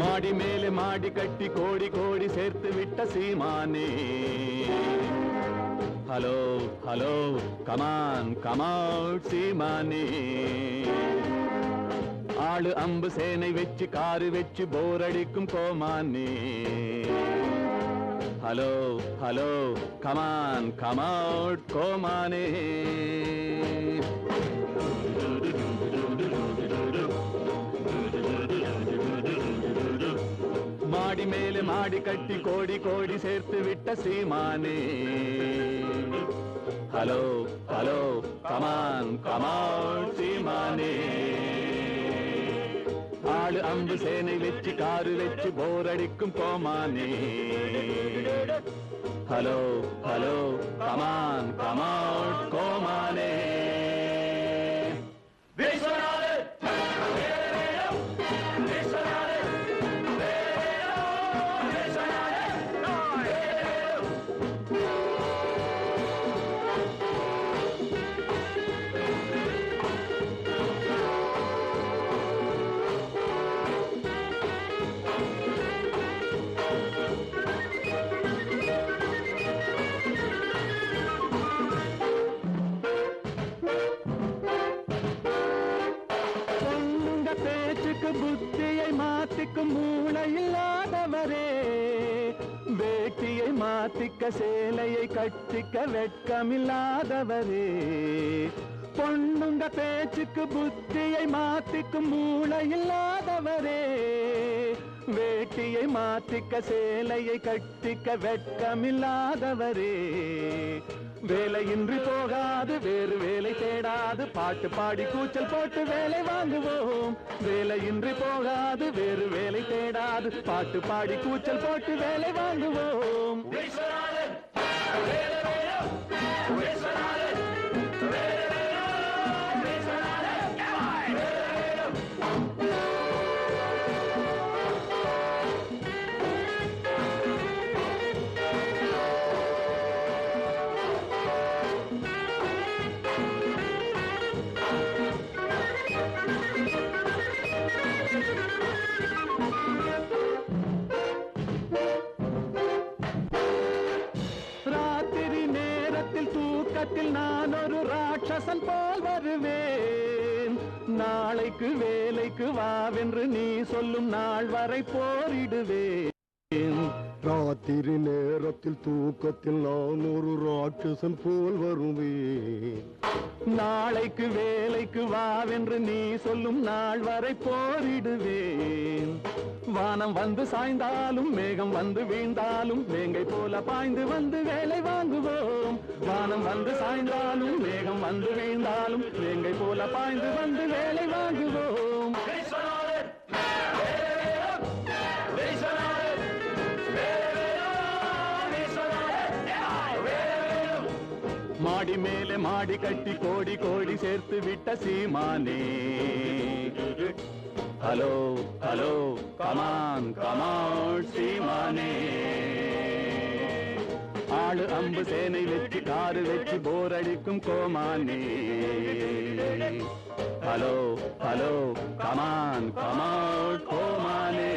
மாடி மேலே மாடி கட்டி கோடி கோடி சேர்த்து விட்ட சீமானே. ஹலோ ஹலோ கமான் கமாட் சீமானே. ஆளு அம்பு சேனை வச்சு காரு வச்சு போர் அடிக்கும் கோமானே. ஹலோ ஹலோ கமான் கமாட் கோமானே. மாடி மாடி கட்டி கோடி கோடி சேர்த்து விட்ட சீமானே. Hello hello come on come on சீமானே. ஆளு அம்பு சேனை வச்சு காரு வச்சு போர் அடிக்கும் கோமானே. Hello hello come on come on பேச்சுக்கு புத்தியை மாத்திக்கும் மூளை இல்லாதவரே வேட்டியை மாத்திக்க சேலையை கட்டிக்க வெட்கமில்லாதவரே. பொண்ணுங்க பேச்சுக்கு புத்தியை மாத்திக்கும் மூளை இல்லாதவரே வேட்டியை மாத்திக்க சேலையை கட்டிக்க வெட்கமில்லாதவரே. வேலையின்றி போகாது வேறு வேலை தேடாது. பாட்டு பாடி கூச்சல் போட்டு வேலை வாங்குவோம். வேலையின்றி போகாது வேறு வேலை தேடாது. பாட்டு பாடி கூச்சல் போட்டு வேலை வாங்குவோம். உலகத்தில் நான் ஒரு ராட்சசன் போல் வருவேன். நாளைக்கு வேலைக்கு வாவென்று நீ சொல்லும் நாள் வரை போரிடுவேன். ராத்திரி நேரத்தில் தூக்கத்தில் நான் ஒரு ராட்சசன் போல் வருவேன். நாளைக்கு வேலைக்கு வாவென்று நீ சொல்லும் நாள் வரை போரிடுவேன். வானம் வந்து சாய்ந்தாலும் மேகம் வந்து வீழ்ந்தாலும் வேங்கை போல பாய்ந்து வந்து வேலை வாங்குவோம். வானம் வந்து சாய்ந்தாலும் மேகம் வந்து வீழ்ந்தாலும் வேங்கை போல பாய்ந்து வந்து வேலை வாங்குவோம். மாடி மேலே மாடி கட்டி கோடி கோடி சேர்த்து விட்ட சீமானே. Hello hello come on come on சீமானே. ஆளு அம்பு சேனை வெற்றி காரு வெற்றி போர் அடிக்கும் கோமானே. Hello hello come on come on கோமானே.